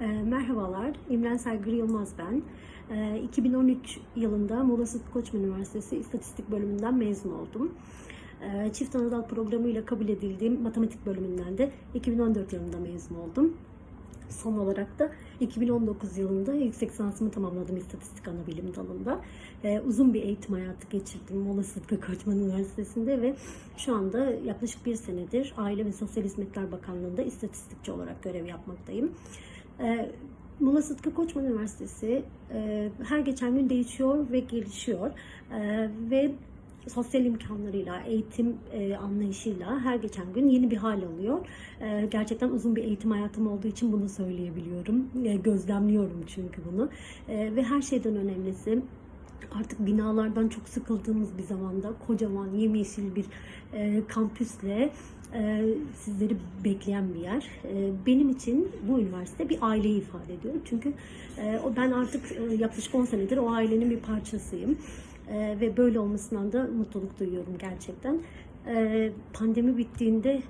E, merhabalar, İmren Saygır Yılmaz ben. E, 2013 yılında Muğla Sıtkı Koçman Üniversitesi İstatistik Bölümünden mezun oldum. E, çift anadal programıyla kabul edildiğim matematik bölümünden de 2014 yılında mezun oldum. Son olarak da 2019 yılında yüksek lisansımı tamamladım istatistik ana bilim dalında. Ee, uzun bir eğitim hayatı geçirdim Muğla Sıtkı Koçman Üniversitesi'nde ve şu anda yaklaşık bir senedir Aile ve Sosyal Hizmetler Bakanlığı'nda istatistikçi olarak görev yapmaktayım. Ee, Muğla Sıtkı Koçman Üniversitesi e, her geçen gün değişiyor ve gelişiyor. Ee, ve sosyal imkanlarıyla, eğitim e, anlayışıyla her geçen gün yeni bir hal alıyor. E, gerçekten uzun bir eğitim hayatım olduğu için bunu söyleyebiliyorum. Gözlemliyorum çünkü bunu. Ve her şeyden önemlisi artık binalardan çok sıkıldığımız bir zamanda kocaman yemyeşil bir e, kampüsle e, sizleri bekleyen bir yer. E, benim için bu üniversite bir aileyi ifade ediyor. Çünkü e, o ben artık e, yaklaşık 10 senedir o ailenin bir parçasıyım. E, ve böyle olmasından da mutluluk duyuyorum gerçekten. E, pandemi bittiğinde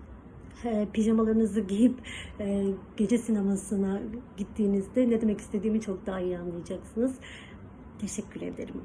e, pijamalarınızı giyip e, gece sinemasına gittiğinizde ne demek istediğimi çok daha iyi anlayacaksınız. Teşekkür ederim.